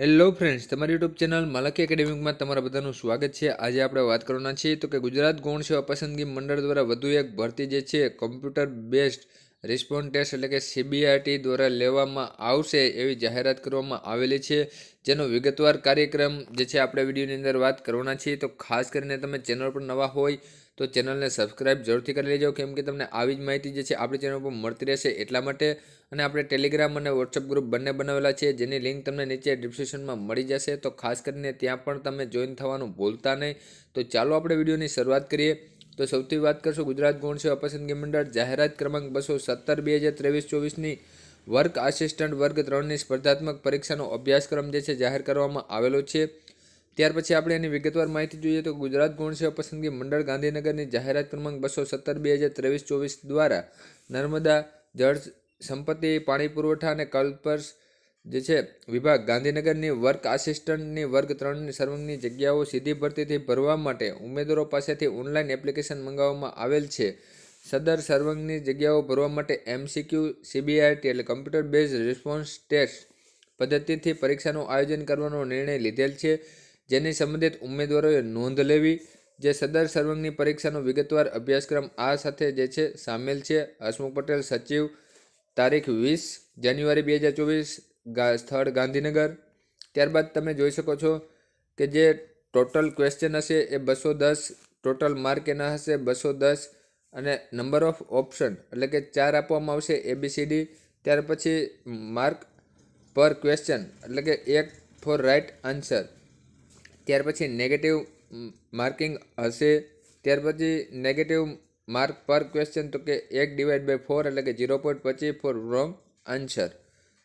Hello friends તમારી YouTube channel Malki એકેડેમિકમાં તમારા બધાનું સ્વાગત છે. આજે આપણે વાત કરવાના છીએ તો કે ગુજરાત ગૌણ સેવા પસંદગી મંડળ દ્વારા વધુ એક ભરતી જે છે કોમ્પ્યુટર બેઝડ રિસ્પોન્સ ટેસ્ટ એટલે કે સીબીઆરટી દ્વારા લેવામાં આવશે એવી જાહેરાત કરવામાં આવેલી છે. જેનો વિગતવાર કાર્યક્રમ જે છે આપણે વિડીયોની અંદર વાત કરવાના છીએ. તો ખાસ કરીને તમે ચેનલ પર નવા હોય તો ચેનલને સબસ્ક્રાઇબ જરૂરથી કરી લેજો. કેમ કે તમને આવી જ માહિતી જે છે આપણી ચેનલ પર મળતી રહેશે એટલા માટે. અને આપણે ટેલિગ્રામ અને વોટ્સઅપ ગ્રુપ બંને બનાવેલા છે. જેની લિંક તમને નીચે ડિસ્ક્રિપ્શનમાં મળી જશે. તો ખાસ કરીને ત્યાં પણ તમે જોઈન થવાનું ભૂલતા નહીં. તો ચાલો આપણે વિડીયોની શરૂઆત કરીએ. તો સૌથી વાત કરશું ગુજરાત ગુણ સેવા પસંદગી મંડળ જાહેરાત ક્રમાંક બસો સત્તર, બે હજાર ત્રેવીસ, ચોવીસની વર્ક આસિસ્ટન્ટ વર્ગ ત્રણની સ્પર્ધાત્મક પરીક્ષાનો અભ્યાસક્રમ જે છે જાહેર કરવામાં આવેલો છે. ત્યાર પછી આપણે એની વિગતવાર માહિતી જોઈએ તો ગુજરાત ગૌણ સેવા પસંદગી મંડળ ગાંધીનગરની જાહેરાત ક્રમાંક બસો સત્તર, બે હજાર ત્રેવીસ, ચોવીસ દ્વારા નર્મદા જળ સંપત્તિ, પાણી પુરવઠા અને કલ્પર્સ જે છે, વિભાગ ગાંધીનગરની વર્ક આસિસ્ટન્ટની વર્ગ ત્રણની સર્વંગની જગ્યાઓ સીધી ભરતીથી ભરવા માટે ઉમેદવારો પાસેથી ઓનલાઈન એપ્લિકેશન મંગાવવામાં આવેલ છે. સદર સર્વંગની જગ્યાઓ ભરવા માટે એમસીક્યુ સીબીઆઈટી એટલે કમ્પ્યુટર બેઝ રિસ્પોન્સ ટેસ્ટ પદ્ધતિથી પરીક્ષાનું આયોજન કરવાનો નિર્ણય લીધેલ છે. જેની સંબંધિત ઉમેદવારોએ નોંધ લેવી, જે સદર સર્વંગની પરીક્ષાનો વિગતવાર અભ્યાસક્રમ આ સાથે જે છે, સામેલ છે. હસમુખ પટેલ સચિવ, તારીખ વીસ, જાન્યુઆરી બે હજાર ચોવીસ સ્થળ ગાંધીનગર. ત્યારબાદ તમે જોઈ શકો છો કે જે ટોટલ ક્વેશ્ચન હશે એ બસો દસ ટોટલ માર્ક એના હશે બસો દસ અને નંબર ઓફ ઓપ્શન એટલે કે ચાર આપવામાં આવશે એબીસીડી ત્યાર પછી માર્ક પર ક્વેશ્ચન એટલે કે એક ફોર રાઇટ આન્સર ત્યાર પછી નેગેટિવ માર્કિંગ હશે. ત્યાર પછી નેગેટિવ માર્ક પર ક્વેશ્ચન તો કે એક ડિવાઈડ બાય ફોર એટલે કે ઝીરો પોઈન્ટ પચીસ ફોર રોંગ આન્સર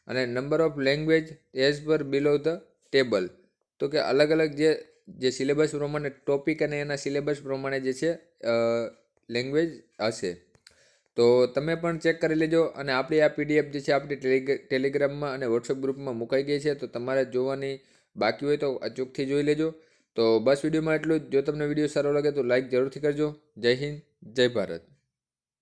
અને number of language as per below the table તો કે અલગ અલગ જે જે સિલેબસ પ્રમાણે ટોપિક અને એના સિલેબસ પ્રમાણે જે છે લેંગ્વેજ હશે. તો તમે પણ ચેક કરી લેજો અને આપણી આ પીડીએફ જે છે, આપણી ટેલિગ ટેલિગ્રામમાં અને વોટ્સઅપ ગ્રુપમાં મુકાઈ ગઈ છે, તો તમારે જોવાની બાકી હોય તો અચૂકથી જોઈ લેજો. તો બસ વિડીયોમાં એટલું જ. જો તમને વીડિયો સારો લાગે તો લાઈક જરૂરથી કરજો. જય હિન્દ, જય ભારત.